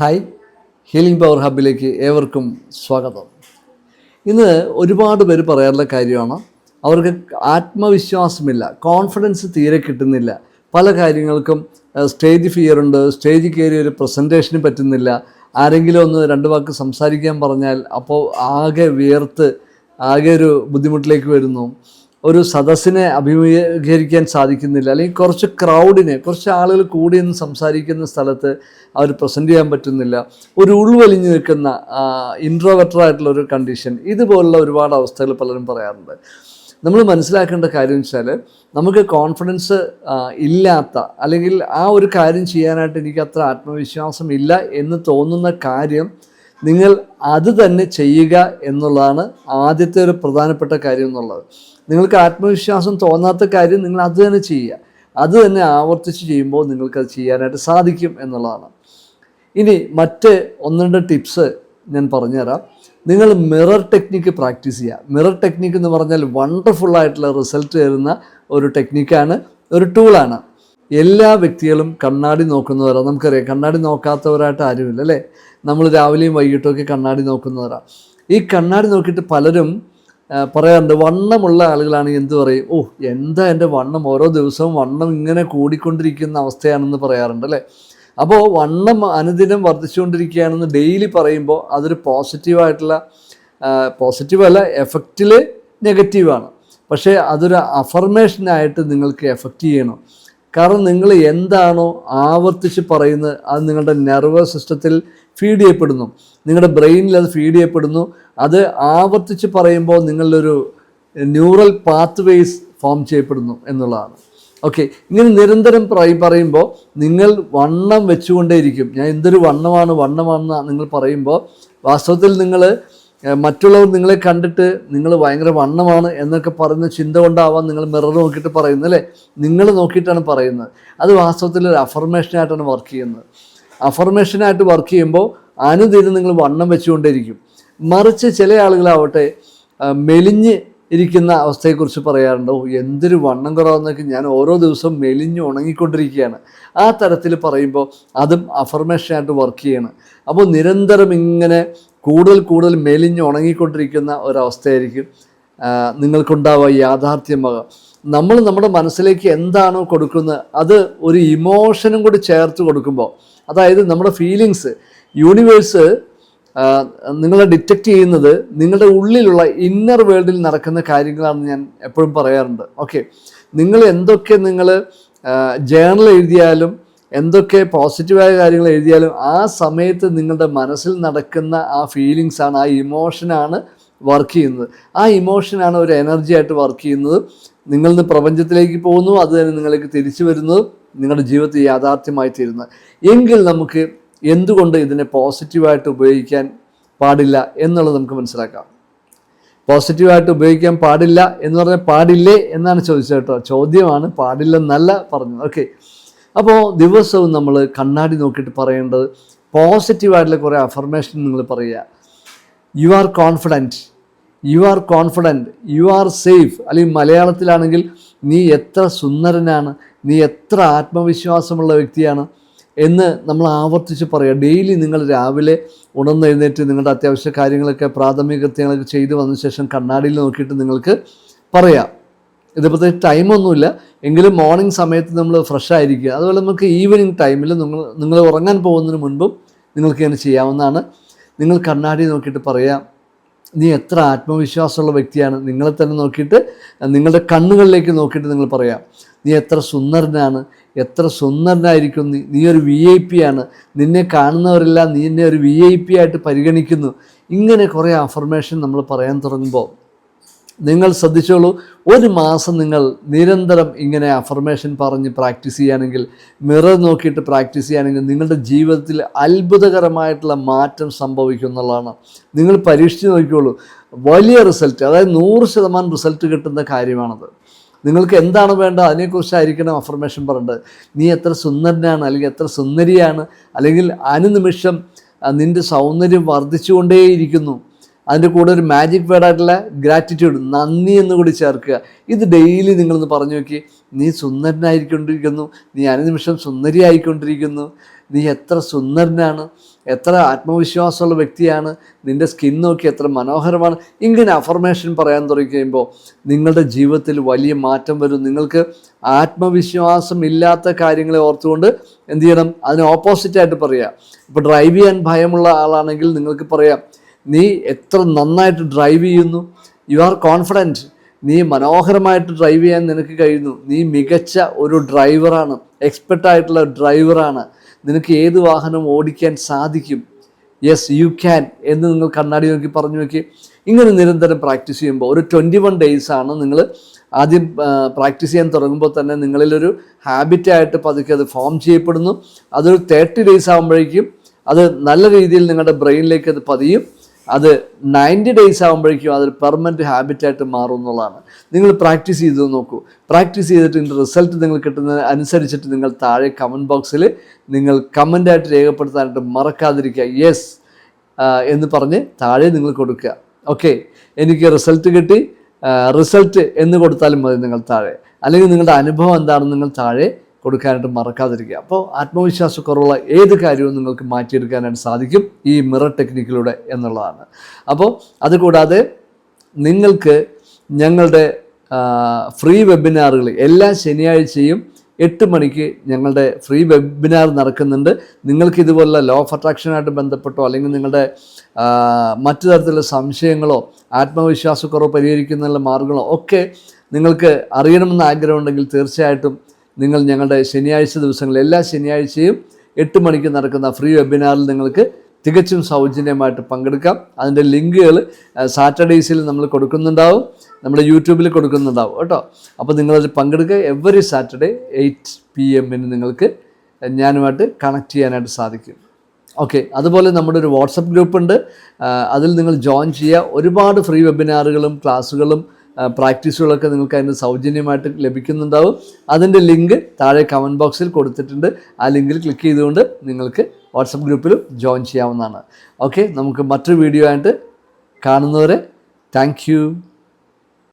Hi healing power ഹബിലേക്ക് ഏവർക്കും സ്വാഗതം. ഇന്ന് ഒരുപാട് പേര് പറയാറുള്ള കാര്യമാണ് അവർക്ക് ആത്മവിശ്വാസമില്ല കോൺഫിഡൻസ് തീരെ കിട്ടുന്നില്ല. പല കാര്യങ്ങൾക്കും സ്റ്റേജ് ഫിയർ ഉണ്ട് സ്റ്റേജ് കയറി ഒരു പ്രസന്റേഷന് പറ്റുന്നില്ല. ആരെങ്കിലും ഒന്ന് രണ്ട് വാക്ക് സംസാരിക്കാൻ പറഞ്ഞാൽ അപ്പോൾ ആകെ വിയർത്ത് ആകെ ഒരു ബുദ്ധിമുട്ടിലേക്ക് വരുന്നു. ഒരു സദസ്സിനെ അഭിമുഖീകരിക്കാൻ സാധിക്കുന്നില്ല. അല്ലെങ്കിൽ കുറച്ച് ക്രൗഡിനെ കുറച്ച് ആളുകൾ കൂടി നിന്ന് സംസാരിക്കുന്ന സ്ഥലത്ത് അവർ പ്രസന്റ് ചെയ്യാൻ പറ്റുന്നില്ല. ഒരു ഉൾവലിഞ്ഞു നിൽക്കുന്ന ഇൻട്രോവെറ്ററായിട്ടുള്ള ഒരു കണ്ടീഷൻ ഇതുപോലുള്ള ഒരുപാട് അവസ്ഥകൾ പലരും പറയാറുണ്ട്. നമ്മൾ മനസ്സിലാക്കേണ്ട കാര്യം വെച്ചാൽ നമുക്ക് കോൺഫിഡൻസ് ഇല്ലാത്ത അല്ലെങ്കിൽ ആ ഒരു കാര്യം ചെയ്യാനായിട്ട് എനിക്ക് അത്ര ആത്മവിശ്വാസം ഇല്ല എന്ന് തോന്നുന്ന കാര്യം നിങ്ങൾ അത് തന്നെ ചെയ്യുക എന്നുള്ളതാണ് ആദ്യത്തെ ഒരു പ്രധാനപ്പെട്ട കാര്യം എന്നുള്ളത്. നിങ്ങൾക്ക് ആത്മവിശ്വാസം തോന്നാത്ത കാര്യം നിങ്ങൾ അത് തന്നെ ചെയ്യുക. അത് തന്നെ ആവർത്തിച്ച് ചെയ്യുമ്പോൾ നിങ്ങൾക്കത് ചെയ്യാനായിട്ട് സാധിക്കും എന്നുള്ളതാണ്. ഇനി മറ്റ് ഒന്ന് രണ്ട് ടിപ്സ് ഞാൻ പറഞ്ഞുതരാം. നിങ്ങൾ മിറർ ടെക്നിക്ക് പ്രാക്ടീസ് ചെയ്യുക. മിറർ ടെക്നിക്ക് എന്ന് പറഞ്ഞാൽ വണ്ടർഫുൾ ആയിട്ടുള്ള റിസൾട്ട് തരുന്ന ഒരു ടെക്നിക്കാണ് ഒരു ടൂളാണ് എല്ലാ വ്യക്തികളും കണ്ണാടി നോക്കുന്നവരാണ് നമുക്കറിയാം കണ്ണാടി നോക്കാത്തവരായിട്ട് ആരുമില്ല അല്ലേ? നമ്മൾ രാവിലെയും വൈകിട്ടും ഒക്കെ കണ്ണാടി നോക്കുന്നവരാണ് ഈ കണ്ണാടി നോക്കിയിട്ട് പലരും പറയാറുണ്ട് വണ്ണമുള്ള ആളുകളാണ് എന്ത് പറയും? ഓ എന്താ എന്റെ വണ്ണം? ഓരോ ദിവസവും വണ്ണം ഇങ്ങനെ കൂടിക്കൊണ്ടിരിക്കുന്ന അവസ്ഥയാണെന്ന് പറയാറുണ്ട് അല്ലേ? അപ്പോൾ വണ്ണം അനുദിനം വർദ്ധിച്ചുകൊണ്ടിരിക്കുകയാണെന്ന് ഡെയിലി പറയുമ്പോൾ അതൊരു പോസിറ്റീവായിട്ടുള്ള പോസിറ്റീവല്ല എഫക്റ്റിൽ നെഗറ്റീവാണ് പക്ഷേ അതൊരു അഫർമേഷനായിട്ട് നിങ്ങൾക്ക് എഫക്റ്റ് ചെയ്യണം. കാരണം നിങ്ങൾ എന്താണോ ആവർത്തിച്ച് പറയുന്നത് അത് നിങ്ങളുടെ നെർവസ് സിസ്റ്റത്തിൽ ഫീഡ് ചെയ്യപ്പെടുന്നു. നിങ്ങളുടെ ബ്രെയിനിൽ അത് ഫീഡ് ചെയ്യപ്പെടുന്നു. അത് ആവർത്തിച്ച് പറയുമ്പോൾ നിങ്ങളിലൊരു ന്യൂറൽ പാത്ത് വേസ് ഫോം ചെയ്യപ്പെടുന്നു എന്നുള്ളതാണ്. ഓക്കെ ഇങ്ങനെ നിരന്തരം പറയും പറയുമ്പോൾ നിങ്ങൾ വണ്ണം വെച്ചുകൊണ്ടേയിരിക്കും. ഞാൻ എന്തൊരു വണ്ണമാണ് വണ്ണമാണെന്ന് നിങ്ങൾ പറയുമ്പോൾ വാസ്തവത്തിൽ നിങ്ങൾ മറ്റുള്ളവർ നിങ്ങളെ കണ്ടിട്ട് നിങ്ങൾ ഭയങ്കര വണ്ണമാണ് എന്നൊക്കെ പറയുന്ന ചിന്ത കൊണ്ടാവാം നിങ്ങൾ മിറർ നോക്കിയിട്ട് പറയുന്നത് അല്ലേ? നിങ്ങൾ നോക്കിയിട്ടാണ് പറയുന്നത്. അത് വാസ്തവത്തിൽ ഒരു അഫർമേഷനായിട്ടാണ് വർക്ക് ചെയ്യുന്നത്. അഫർമേഷനായിട്ട് വർക്ക് ചെയ്യുമ്പോൾ അനുദിനം നിങ്ങൾ വണ്ണം വെച്ചുകൊണ്ടേയിരിക്കും. മറിച്ച് ചില ആളുകളാവട്ടെ മെലിഞ്ഞ് ഇരിക്കുന്ന അവസ്ഥയെക്കുറിച്ച് പറയാറുണ്ടോ? എന്തൊരു വണ്ണം കുറവെന്നൊക്കെ ഞാൻ ഓരോ ദിവസവും മെലിഞ്ഞ് ഉണങ്ങിക്കൊണ്ടിരിക്കുകയാണ്. ആ തരത്തിൽ പറയുമ്പോൾ അതും അഫർമേഷനായിട്ട് വർക്ക് ചെയ്യണം. അപ്പോൾ നിരന്തരം ഇങ്ങനെ കൂടുതൽ കൂടുതൽ മെലിഞ്ഞ് ഉണങ്ങിക്കൊണ്ടിരിക്കുന്ന ഒരവസ്ഥയായിരിക്കും നിങ്ങൾക്കുണ്ടാവുക യാഥാർത്ഥ്യമാകുക നമ്മൾ നമ്മുടെ മനസ്സിലേക്ക് എന്താണോ കൊടുക്കുന്നത് അത് ഒരു ഇമോഷനും കൂടി ചേർത്ത് കൊടുക്കുമ്പോൾ അതായത് നമ്മുടെ ഫീലിങ്സ് യൂണിവേഴ്സ് നിങ്ങളെ ഡിറ്റക്റ്റ് ചെയ്യുന്നത് നിങ്ങളുടെ ഉള്ളിലുള്ള ഇന്നർ വേൾഡിൽ നടക്കുന്ന കാര്യങ്ങളാണെന്ന് ഞാൻ എപ്പോഴും പറയാറുണ്ട്. ഓക്കെ നിങ്ങൾ എന്തൊക്കെ നിങ്ങൾ ജേണൽ എഴുതിയാലും എന്തൊക്കെ പോസിറ്റീവായ കാര്യങ്ങൾ എഴുതിയാലും ആ സമയത്ത് നിങ്ങളുടെ മനസ്സിൽ നടക്കുന്ന ആ ഫീലിങ്സാണ് ആ ഇമോഷനാണ് വർക്ക് ചെയ്യുന്നത്. ആ ഇമോഷനാണ് ഒരു എനർജി ആയിട്ട് വർക്ക് ചെയ്യുന്നത്. നിങ്ങൾ ഇന്ന് പ്രപഞ്ചത്തിലേക്ക് പോകുന്നു അത് തന്നെ നിങ്ങളിലേക്ക് തിരിച്ചു വരുന്നത് നിങ്ങളുടെ ജീവിതത്തിൽ യാഥാർത്ഥ്യമായി തീരുന്നത് എങ്കിൽ നമുക്ക് എന്തുകൊണ്ട് ഇതിനെ പോസിറ്റീവായിട്ട് ഉപയോഗിക്കാൻ പാടില്ല എന്നുള്ളത് നമുക്ക് മനസ്സിലാക്കാം. പോസിറ്റീവായിട്ട് ഉപയോഗിക്കാൻ പാടില്ല എന്ന് പറഞ്ഞാൽ പാടില്ലേ എന്നാണ് ചോദിച്ചത് കേട്ടോ. ചോദ്യമാണ് പാടില്ലെന്നല്ല പറഞ്ഞത്. ഓക്കെ അപ്പോൾ ദിവസവും നമ്മൾ കണ്ണാടി നോക്കിയിട്ട് പറയേണ്ടത് പോസിറ്റീവായിട്ടുള്ള കുറേ അഫർമേഷൻ നിങ്ങൾ പറയുക. You are confident you are confident you are safe അല്ലെങ്കിൽ മലയാളത്തിലാണെങ്കിൽ നീ എത്ര സുന്ദരനാണ് നീ എത്ര ആത്മവിശ്വാസമുള്ള വ്യക്തിയാണ് എന്ന് നമ്മൾ ആവർത്തിച്ച് പറയുക ഡെയിലി നിങ്ങൾ രാവിലെ ഉണർന്നെഴുന്നേറ്റ് നിങ്ങളുടെ അത്യാവശ്യ കാര്യങ്ങളൊക്കെ പ്രാഥമിക കൃത്യങ്ങളൊക്കെ ചെയ്തു വന്ന ശേഷം കണ്ണാടിയിൽ നോക്കിയിട്ട് നിങ്ങൾക്ക് പറയാം. ഇതിപ്പോഴത്തെ ടൈമൊന്നുമില്ല എങ്കിലും മോർണിംഗ് സമയത്ത് നമ്മൾ ഫ്രഷ് ആയിരിക്കുക. അതുപോലെ നമുക്ക് ഈവനിങ് ടൈമിൽ നിങ്ങൾ നിങ്ങൾ ഉറങ്ങാൻ പോകുന്നതിന് മുൻപും നിങ്ങൾക്ക് ഇങ്ങനെ ചെയ്യാവുന്നതാണ്. നിങ്ങൾ കണ്ണാടി നോക്കിയിട്ട് പറയാം. നീ എത്ര ആത്മവിശ്വാസമുള്ള വ്യക്തിയാണ്. നിങ്ങളെ തന്നെ നോക്കിയിട്ട് നിങ്ങളുടെ കണ്ണുകളിലേക്ക് നോക്കിയിട്ട് നിങ്ങൾ പറയാം. നീ എത്ര സുന്ദരനാണ്. എത്ര സുന്ദരനായിരിക്കും നീ. നീ ഒരു വി ഐ പി ആണ്. നിന്നെ കാണുന്നവരെല്ലാം നീ എന്നെ ഒരു വി ഐ പി ആയിട്ട് പരിഗണിക്കുന്നു. ഇങ്ങനെ കുറേ അഫർമേഷൻ നമ്മൾ പറയാൻ തുടങ്ങുമ്പോൾ നിങ്ങൾ ശ്രദ്ധിച്ചോളൂ ഒരു മാസം നിങ്ങൾ നിരന്തരം ഇങ്ങനെ അഫർമേഷൻ പറഞ്ഞ് പ്രാക്ടീസ് ചെയ്യുകയാണെങ്കിൽ മിറർ നോക്കിയിട്ട് പ്രാക്ടീസ് ചെയ്യുകയാണെങ്കിൽ നിങ്ങളുടെ ജീവിതത്തിൽ അത്ഭുതകരമായിട്ടുള്ള മാറ്റം സംഭവിക്കും എന്നുള്ളതാണ്. നിങ്ങൾ പരീക്ഷിച്ച് നോക്കിക്കോളൂ വലിയ റിസൾട്ട് അതായത് നൂറ് ശതമാനം റിസൾട്ട് കിട്ടുന്ന കാര്യമാണത്. നിങ്ങൾക്ക് എന്താണ് വേണ്ടത്? അതിനെക്കുറിച്ചായിരിക്കണം അഫർമേഷൻ പറയേണ്ടത് നീ എത്ര സുന്ദരനാണ് അല്ലെങ്കിൽ എത്ര സുന്ദരിയാണ് അല്ലെങ്കിൽ അനുനിമിഷം നിന്റെ സൗന്ദര്യം വർദ്ധിച്ചുകൊണ്ടേയിരിക്കുന്നു. അതിന്റെ കൂടെ ഒരു മാജിക് വേർഡായിട്ടുള്ള ഗ്രാറ്റിറ്റ്യൂഡ് നന്ദി എന്ന് കൂടി ചേർക്കുക. ഇത് ഡെയിലി നിങ്ങളൊന്ന് പറഞ്ഞു നോക്കി. നീ സുന്ദരനായിക്കൊണ്ടിരിക്കുന്നു നീ അനുനിമിഷം സുന്ദരിയായിക്കൊണ്ടിരിക്കുന്നു. നീ എത്ര സുന്ദരനാണ്. എത്ര ആത്മവിശ്വാസമുള്ള വ്യക്തിയാണ്. നിന്റെ സ്കിൻ നോക്കി എത്ര മനോഹരമാണ്. ഇങ്ങനെ അഫർമേഷൻ പറയാൻ തുടങ്ങിക്കഴിയുമ്പോൾ നിങ്ങളുടെ ജീവിതത്തിൽ വലിയ മാറ്റം വരും. നിങ്ങൾക്ക് ആത്മവിശ്വാസം ഇല്ലാത്ത കാര്യങ്ങളെ ഓർത്തുകൊണ്ട് എന്ത് ചെയ്യണം? അതിന് ഓപ്പോസിറ്റായിട്ട് പറയുക ഇപ്പോൾ ഡ്രൈവ് ചെയ്യാൻ ഭയമുള്ള ആളാണെങ്കിൽ നിങ്ങൾക്ക് പറയാം നീ എത്ര നന്നായിട്ട് ഡ്രൈവ് ചെയ്യുന്നു? യു ആർ കോൺഫിഡന്റ് നീ മനോഹരമായിട്ട് ഡ്രൈവ് ചെയ്യാൻ നിനക്ക് കഴിയുന്നു. നീ മികച്ച ഒരു ഡ്രൈവറാണ് എക്സ്പെർട്ട് ആയിട്ടുള്ള ഡ്രൈവറാണ് നിനക്ക് ഏത് വാഹനം ഓടിക്കാൻ സാധിക്കും? യെസ് യു ക്യാൻ എന്ന് നിങ്ങൾ കണ്ണാടി നോക്കി പറഞ്ഞു നോക്കി. ഇങ്ങനെ നിരന്തരം പ്രാക്ടീസ് ചെയ്യുമ്പോൾ ഒരു ട്വന്റി വൺ ഡേയ്സാണ് നിങ്ങൾ ആദ്യം പ്രാക്ടീസ് ചെയ്യാൻ തുടങ്ങുമ്പോൾ തന്നെ നിങ്ങളിലൊരു ഹാബിറ്റായിട്ട് പതുക്കെ അത് ഫോം ചെയ്യപ്പെടുന്നു. അതൊരു തേർട്ടി ഡേയ്സ് ആകുമ്പോഴേക്കും അത് നല്ല രീതിയിൽ നിങ്ങളുടെ ബ്രെയിനിലേക്ക് അത് പതിയും. അത് നയന്റി ഡേയ്സ് ആകുമ്പോഴേക്കും അതൊരു പെർമനന്റ് ഹാബിറ്റായിട്ട് മാറും എന്നുള്ളതാണ്. നിങ്ങൾ പ്രാക്ടീസ് ചെയ്ത് നോക്കൂ. പ്രാക്ടീസ് ചെയ്തിട്ട് ഇതിന്റെ റിസൾട്ട് നിങ്ങൾ കിട്ടുന്നതിന് അനുസരിച്ചിട്ട് നിങ്ങൾ താഴെ കമന്റ് ബോക്സിൽ നിങ്ങൾ കമന്റായിട്ട് രേഖപ്പെടുത്താനായിട്ട് മറക്കാതിരിക്കുക. യെസ് എന്ന് പറഞ്ഞ് താഴെ നിങ്ങൾ കൊടുക്കുക. ഓക്കെ എനിക്ക് റിസൾട്ട് കിട്ടി. റിസൾട്ട് എന്ന് കൊടുത്താലും മതി നിങ്ങൾ താഴെ. അല്ലെങ്കിൽ നിങ്ങളുടെ അനുഭവം എന്താണെന്ന് നിങ്ങൾ താഴെ കൊടുക്കാനായിട്ട് മറക്കാതിരിക്കുക. അപ്പോൾ ആത്മവിശ്വാസക്കുറവുള്ള ഏത് കാര്യവും നിങ്ങൾക്ക് മാറ്റിയെടുക്കാനായിട്ട് സാധിക്കും ഈ മിറർ ടെക്നിക്കിലൂടെ എന്നുള്ളതാണ്. അപ്പോൾ അതുകൂടാതെ നിങ്ങൾക്ക് ഞങ്ങളുടെ ഫ്രീ വെബിനാറുകൾ എല്ലാ ശനിയാഴ്ചയും എട്ട് മണിക്ക് ഞങ്ങളുടെ ഫ്രീ വെബിനാർ നടക്കുന്നുണ്ട്. നിങ്ങൾക്ക് ഇതുപോലുള്ള ലോ ഓഫ് അട്രാക്ഷനായിട്ട് ബന്ധപ്പെട്ടോ അല്ലെങ്കിൽ നിങ്ങളുടെ മറ്റു തരത്തിലുള്ള സംശയങ്ങളോ ആത്മവിശ്വാസക്കുറവ് പരിഹരിക്കുന്നതിനുള്ള മാർഗങ്ങളോ ഒക്കെ നിങ്ങൾക്ക് അറിയണമെന്ന് ആഗ്രഹമുണ്ടെങ്കിൽ തീർച്ചയായിട്ടും നിങ്ങൾ ഞങ്ങളുടെ ശനിയാഴ്ച ദിവസങ്ങളിൽ എല്ലാ ശനിയാഴ്ചയും എട്ട് മണിക്ക് നടക്കുന്ന ഫ്രീ വെബിനാറിൽ നിങ്ങൾക്ക് തികച്ചും സൗജന്യമായിട്ട് പങ്കെടുക്കാം. അതിന്റെ ലിങ്കുകൾ സാറ്റർഡേയ്സിൽ നമ്മൾ കൊടുക്കുന്നുണ്ടാവും നമ്മുടെ യൂട്യൂബിൽ കൊടുക്കുന്നുണ്ടാവും കേട്ടോ. അപ്പോൾ നിങ്ങളതിൽ പങ്കെടുക്കുക. എവറി സാറ്റർഡേ എയ്റ്റ് പി എമ്മിന് നിങ്ങൾക്ക് ഞാനുമായിട്ട് കണക്ട് ചെയ്യാനായിട്ട് സാധിക്കും. ഓക്കെ അതുപോലെ നമ്മുടെ ഒരു വാട്സപ്പ് ഗ്രൂപ്പ് ഉണ്ട് അതിൽ നിങ്ങൾ ജോയിൻ ചെയ്യുക. ഒരുപാട് ഫ്രീ വെബിനാറുകളും ക്ലാസ്സുകളും പ്രാക്ടീസുകളൊക്കെ നിങ്ങൾക്ക് അതിന് സൗജന്യമായിട്ട് ലഭിക്കുന്നുണ്ടാവും. അതിന്റെ ലിങ്ക് താഴെ കമന്റ് ബോക്സിൽ കൊടുത്തിട്ടുണ്ട്. ആ ലിങ്കിൽ ക്ലിക്ക് ചെയ്തുകൊണ്ട് നിങ്ങൾക്ക് വാട്സപ്പ് ഗ്രൂപ്പിലും ജോയിൻ ചെയ്യാവുന്നതാണ്. ഓക്കെ നമുക്ക് മറ്റൊരു വീഡിയോ ആയിട്ട് കാണുന്നവരെ താങ്ക്